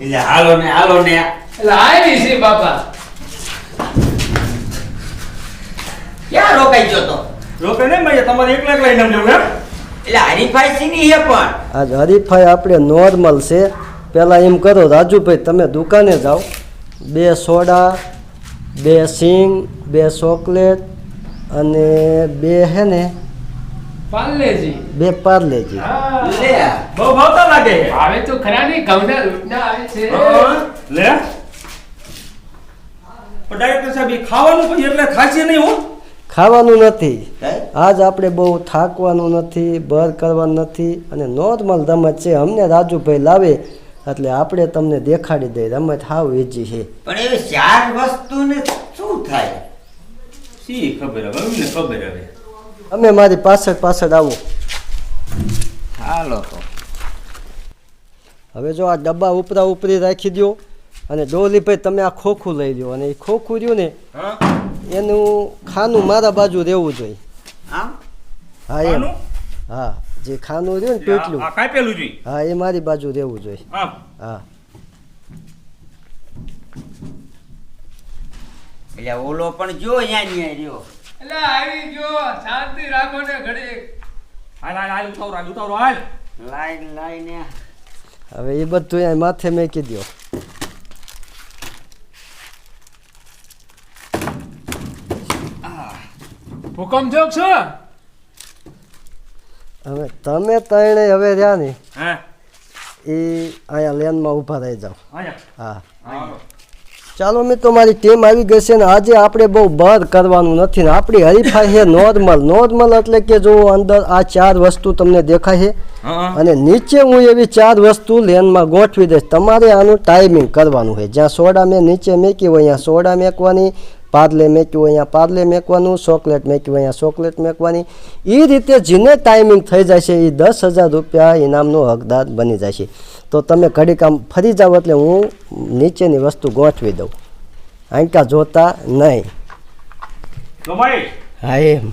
એટલે હાલો ને હાલો ને. એટલે આવી છે બાપા. ક્યાં રોકાઈ ગયો તો? રોકે ને ભાઈ તમારે એકલા એકલા ઇનામ લેવું એમ? એટલે હરીફાઈ શીની હે પણ. આજ હરીફાઈ આપણે નોર્મલ છે. પહેલાં એમ કરો રાજુભાઈ તમે દુકાને જાઓ. બે સોડા બે સિંગ બે ચોકલેટ અને બે હે ને પાર્લેજી. બે પાર્લેજી. લે. બહુ ભાવતા લાગે. આવે તો ખરા નહીં ઘઉંના રોટલા આવે છે. લે. પણ ડાયરેક્ટર સાહેબ એ ખાવાનું પછી એટલે થાશે નહીં હો. ખાવાનું નથી. આજ આપણે બહુ થાકવાનું નથી બર કરવાનું નથી અને નોર્મલ રમત છે. અમને રાજુભાઈ લાવે એટલે આપણે તમને દેખાડી દઈએ. રમત હાવ ઈજી છે. પણ એવી ચાર વસ્તુને શું થાય? શી ખબર હવે? અમને ખબર હવે. અમે મારી પાછળ પાછળ આવો. હાલો તો. હવે જો આ ડબ્બા ઉપરા ઉપરી રાખી દો અને ડોલીભાઈ તમે આ ખોખું લઈ લો અને એ ખોખું રહ્યું ને એનું ખાનું મારા બાજુ રહેવું જોઈએ. હા એમ. હા જે ખાનું રહ્યું ને આ પેટલું. હા એ મારી બાજુ રહેવું જોઈએ. હા. એટલે ઓલો પણ જો અહીંયા રહ્યો. એટલે આવી ગયો. શાંતિ રાખો ને ઘડી હાલ હાલ હાલ ઉતાવળ હાલ ઉતાવળ હાલ. લાઈન લાઈને હવે એ બધું માથે માથે મેકી દો હુકમ જોગ છો? હવે તમે તણે હવે રહ્યા ને હા? એ અહીંયા લેનમાં ઊભા રહી જાઓ. હા. ચાલો મિત્રો મારી ટીમ આવી ગઈ છે ને આજે આપણે બહુ બર કરવાનું નથી ને. આપણી હરીફાઈ છે નોર્મલ. નોર્મલ એટલે કે જો અંદર આ ચાર વસ્તુ તમને દેખાય છે. અને નીચે હું એવી ચાર વસ્તુ લેનમાં ગોઠવી દઈશ. તમારે આનું ટાઈમિંગ કરવાનું છે. જ્યાં સોડા મેં નીચે મેકી હોય અહીંયા સોડા મેકવાની પાર્લે મેક્યું અહીંયા પાર્લે મેકવાનું ચોકલેટ મેક્યું અહીંયા ચોકલેટ મેકવાની. એ રીતે જેને ટાઈમિંગ થઈ જાય છે એ દસ હજાર રૂપિયા ઇનામનો હકદાર બની જાય છે તો તમે ઘડીકામ ફરી જાઓ એટલે હું નીચેની વસ્તુ ગોઠવી દઉં. આંકા જોતા નહીં. હા એમ.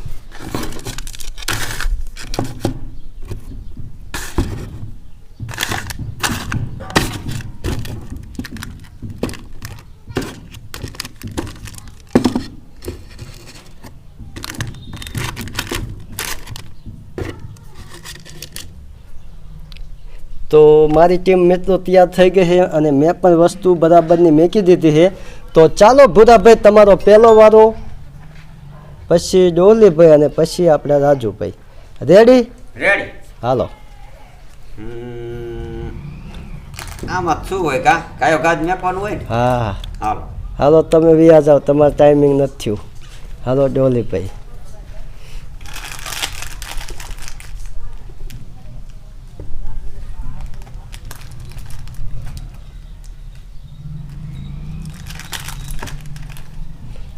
તો મારી ટીમ મિત્રો તૈયાર થઈ ગઈ છે અને મેં પણ વસ્તુ બરાબરની મેકી દીધી છે. તો ચાલો ભૂરાભાઈ તમારો પહેલો વારો. પછી ડોલીભાઈ અને પછી આપણે રાજુભાઈ. રેડી રેડી હાલો. આમાં શું હોય કા? કાયો ગાજ મેકવાનું હોય ને? હા. હાલો. હાલો તમે વ્યાજ આવો તમારું ટાઈમિંગ નથી થયું. હાલો ડોલીભાઈ.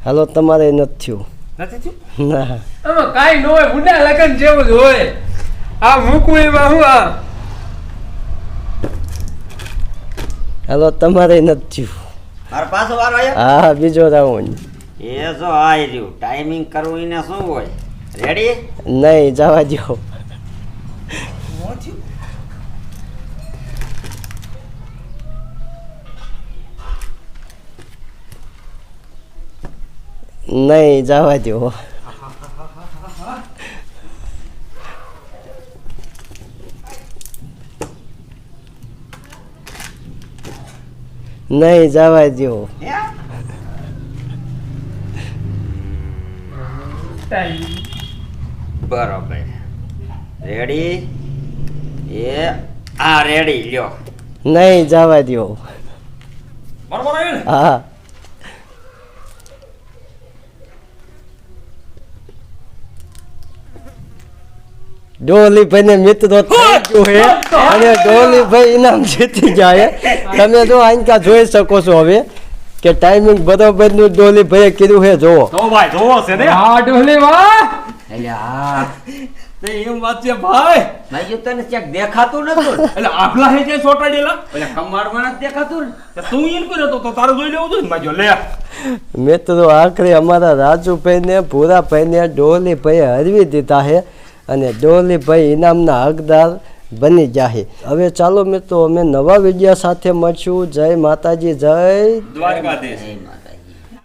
હાલો તમારે નથી થયું. નથી થયું? ના. આમાં કાંઈ ન હોય મુંડા લગન જેવું જ હોય. આ મૂકવું એમાં હું આ. હાલો તમારે નથી થયું. મારો પાછો વારો આવ્યો? હા બીજો રાઉન્ડ. એ જો આઈ રહ્યું. ટાઈમિંગ કરવું એને શું હોય? રેડી નહીં જવા દો નહીં જવા દો નહીં જવા દો? બરોબર. રેડી એ આ રેડી લ્યો. નહીં જવા દો બરોબર હા. ડોલીભાઈ ને મિત્રો તો ગયું છે અને ડોલીભાઈ ઇનામ જીતી જાય તમે જો આંકા જોઈ શકો છો હવે કે ટાઈમિંગ બરોબરનું ડોલીભાઈએ કીધું હે જોવો તો ભાઈ જોવો છે ને. હા ડોલી ભાઈ. આ તે એમ વાત છે ભાઈ. ભાઈ તને ચેક દેખાતું નતું? એટલે આભલા હે જે ચોટાડેલા. એટલે કમાડમાં નથી દેખાતું ને? તું ઈન કર્યો તો તો તારે જોઈ લેવું ને માજો લે. મિત્રો આખરે અમારા રાજુભાઈને ભૂરાભાઈને ડોલીભાઈએ હરવી દીધા છે અને ડોલીભાઈ ઇનામના હકદાર બની જાહે. હવે ચાલો મિત્રો, અમે નવા વીડિયો સાથે મળશું. જય માતાજી, જય દ્વારકાધીશ.